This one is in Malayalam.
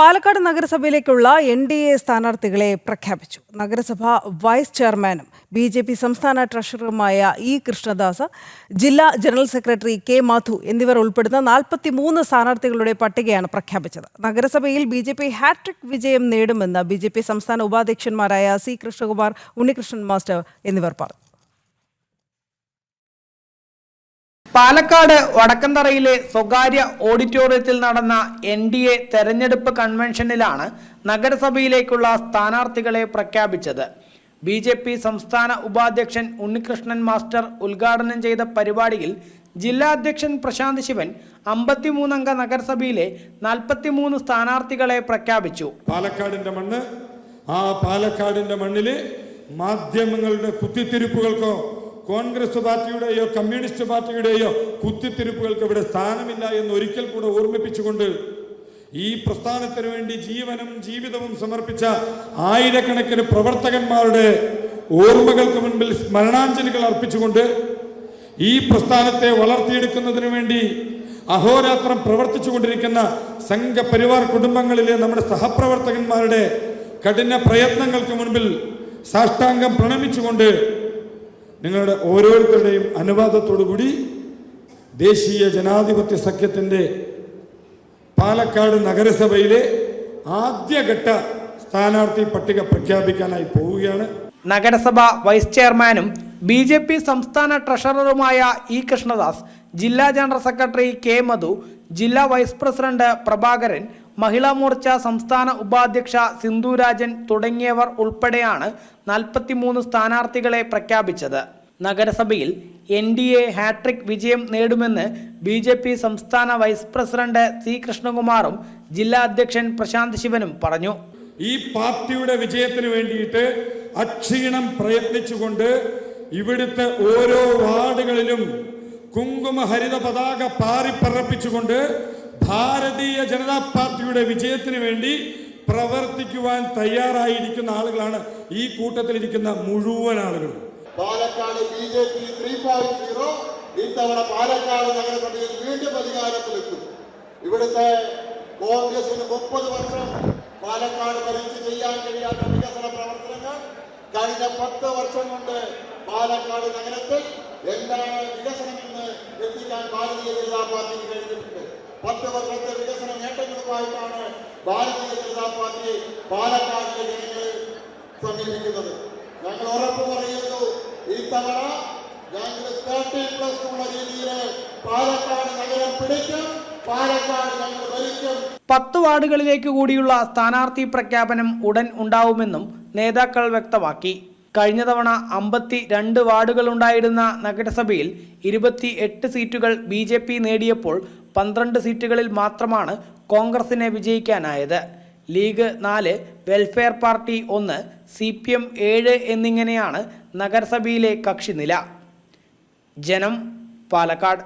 പാലക്കാട് നഗരസഭയിലേക്കുള്ള എൻ ഡി എ സ്ഥാനാർത്ഥികളെ പ്രഖ്യാപിച്ചു. നഗരസഭ വൈസ് ചെയർമാനും ബി ജെ പി സംസ്ഥാന ട്രഷററുമായ ഇ കൃഷ്ണദാസ് ജില്ലാ ജനറൽ സെക്രട്ടറി കെ മാധു എന്നിവർ ഉൾപ്പെടുന്ന നാൽപ്പത്തി മൂന്ന് സ്ഥാനാർത്ഥികളുടെ പട്ടികയാണ് പ്രഖ്യാപിച്ചത്. നഗരസഭയിൽ ബി ജെ പി ഹാട്രിക് വിജയം നേടുമെന്ന് ബി ജെ പി സംസ്ഥാന ഉപാധ്യക്ഷന്മാരായ സി കൃഷ്ണകുമാർ ഉണ്ണികൃഷ്ണൻ മാസ്റ്റർ എന്നിവർ പറഞ്ഞു. പാലക്കാട് വടക്കന്തറയിലെ സ്വകാര്യ ഓഡിറ്റോറിയത്തിൽ നടന്ന എൻ ഡി എ തെരഞ്ഞെടുപ്പ് കൺവെൻഷനിലാണ് നഗരസഭയിലേക്കുള്ള സ്ഥാനാർത്ഥികളെ പ്രഖ്യാപിച്ചത്. ബി ജെ പി സംസ്ഥാന ഉപാധ്യക്ഷൻ ഉണ്ണികൃഷ്ണൻ മാസ്റ്റർ ഉദ്ഘാടനം ചെയ്ത പരിപാടിയിൽ ജില്ലാ അധ്യക്ഷൻ പ്രശാന്ത് ശിവൻ അമ്പത്തിമൂന്നംഗ നഗരസഭയിലെ നാൽപ്പത്തിമൂന്ന് സ്ഥാനാർത്ഥികളെ പ്രഖ്യാപിച്ചു. പാലക്കാടിന്റെ മണ്ണ് ആ പാലക്കാടിന്റെ മണ്ണിൽ മാധ്യമങ്ങളുടെ കുത്തിത്തിരിപ്പുകൾക്കോ കോൺഗ്രസ് പാർട്ടിയുടെയോ കമ്മ്യൂണിസ്റ്റ് പാർട്ടിയുടെയോ കുത്തിത്തിരിപ്പുകൾക്ക് ഇവിടെ സ്ഥാനമില്ല എന്ന് ഒരിക്കൽ കൂടെ ഓർമ്മിപ്പിച്ചുകൊണ്ട് ഈ പ്രസ്ഥാനത്തിന് വേണ്ടി ജീവനും ജീവിതവും സമർപ്പിച്ച ആയിരക്കണക്കിന് പ്രവർത്തകന്മാരുടെ ഓർമ്മകൾക്ക് മുൻപിൽ സ്മരണാഞ്ജലികൾ അർപ്പിച്ചുകൊണ്ട് ഈ പ്രസ്ഥാനത്തെ വളർത്തിയെടുക്കുന്നതിന് വേണ്ടി അഹോരാത്രം പ്രവർത്തിച്ചുകൊണ്ടിരിക്കുന്ന സംഘപരിവാർ കുടുംബങ്ങളിലെ നമ്മുടെ സഹപ്രവർത്തകന്മാരുടെ കഠിന പ്രയത്നങ്ങൾക്ക് മുൻപിൽ സാഷ്ടാംഗം പ്രണമിച്ചുകൊണ്ട് നിങ്ങളുടെ ഓരോരുത്തരുടെയും അനുവാദത്തോടുകൂടി ദേശീയ ജനാധിപത്യ സഖ്യത്തിന്റെ പാലക്കാട് നഗരസഭയിലെ ആദ്യഘട്ട സ്ഥാനാർത്ഥി പട്ടിക പ്രഖ്യാപിക്കാനായി പോവുകയാണ്. നഗരസഭ വൈസ് ചെയർമാനും ബി ജെ പി സംസ്ഥാന ട്രഷററുമായ ഇ കൃഷ്ണദാസ് ജില്ലാ ജനറൽ സെക്രട്ടറി കെ മധു ജില്ലാ വൈസ് പ്രസിഡന്റ് പ്രഭാകരൻ മഹിളാ മോർച്ച സംസ്ഥാന ഉപാധ്യക്ഷ സിന്ധുരാജൻ തുടങ്ങിയവർ ഉൾപ്പെടെയാണ് നാൽപ്പത്തിമൂന്ന് സ്ഥാനാർത്ഥികളെ പ്രഖ്യാപിച്ചത്. നഗരസഭയിൽ എൻ ഡി എ ഹാട്രിക് വിജയം നേടുമെന്ന് ബി ജെ പി സംസ്ഥാന വൈസ് പ്രസിഡന്റ് സി കൃഷ്ണകുമാറും ജില്ലാ അധ്യക്ഷൻ പ്രശാന്ത് ശിവനും പറഞ്ഞു. ഈ പാർട്ടിയുടെ വിജയത്തിന് വേണ്ടിയിട്ട് അക്ഷീണം പ്രയത്നിച്ചുകൊണ്ട് ഇവിടുത്തെ ഓരോ വാർഡുകളിലും കുങ്കുമ ഹരിത പതാക പാറിപ്പറപ്പിച്ചുകൊണ്ട് ഭാരതീയ ജനതാ പാർട്ടിയുടെ വിജയത്തിന് വേണ്ടി പ്രവർത്തിക്കുവാൻ തയ്യാറായിരിക്കുന്ന ആളുകളാണ് ഈ കൂട്ടത്തിലിരിക്കുന്ന മുഴുവൻ ആളുകളും. Palakkad B J P three point zero ഇത്തവണ പാലക്കാട് നഗരസഭയിൽ വീണ്ടും അധികാരത്തിലെത്തും. ഇവിടുത്തെ കോൺഗ്രസിന് മുപ്പത് വർഷം പാലക്കാട് ഭരിച്ച് ചെയ്യാൻ കഴിയാത്ത വികസന പ്രവർത്തനങ്ങൾ കഴിഞ്ഞ പത്ത് വർഷം കൊണ്ട് പാലക്കാട് നഗരത്തിൽ എന്താണ് വികസനമെന്ന് എത്തിക്കാൻ ഭാരതീയ ജനതാ പാർട്ടിക്ക് കഴിഞ്ഞിട്ടുണ്ട്. പത്ത് വർഷത്തെ വികസന നേട്ടങ്ങളുമായിട്ടാണ് ഭാരതീയ ജനതാ പാർട്ടി പാലക്കാടിലെ ജനങ്ങളെ സമീപിക്കുന്നത്. ഞങ്ങൾ ഉറപ്പ് പറയുന്നു തവണ ഞങ്ങൾ തേർട്ടി പ്ലസ് ഉള്ള രീതിയിൽ പാലക്കാട് നഗരം പിടിക്കും പാലക്കാട് ഞങ്ങൾ ഭരിക്കും. പത്ത് വാർഡുകളിലേക്ക് കൂടിയുള്ള സ്ഥാനാർത്ഥി പ്രഖ്യാപനം ഉടൻ ഉണ്ടാവുമെന്നും നേതാക്കൾ വ്യക്തമാക്കി. കഴിഞ്ഞ തവണ അമ്പത്തി രണ്ട് വാർഡുകളുണ്ടായിരുന്ന നഗരസഭയിൽ ഇരുപത്തി എട്ട് സീറ്റുകൾ ബി ജെ പി നേടിയപ്പോൾ പന്ത്രണ്ട് സീറ്റുകളിൽ മാത്രമാണ് കോൺഗ്രസിനെ വിജയിക്കാനായത്. ലീഗ് നാല് വെൽഫെയർ പാർട്ടി ഒന്ന് സി പി എം ഏഴ് എന്നിങ്ങനെയാണ് നഗരസഭയിലെ കക്ഷിനില. ജനം പാലക്കാട്.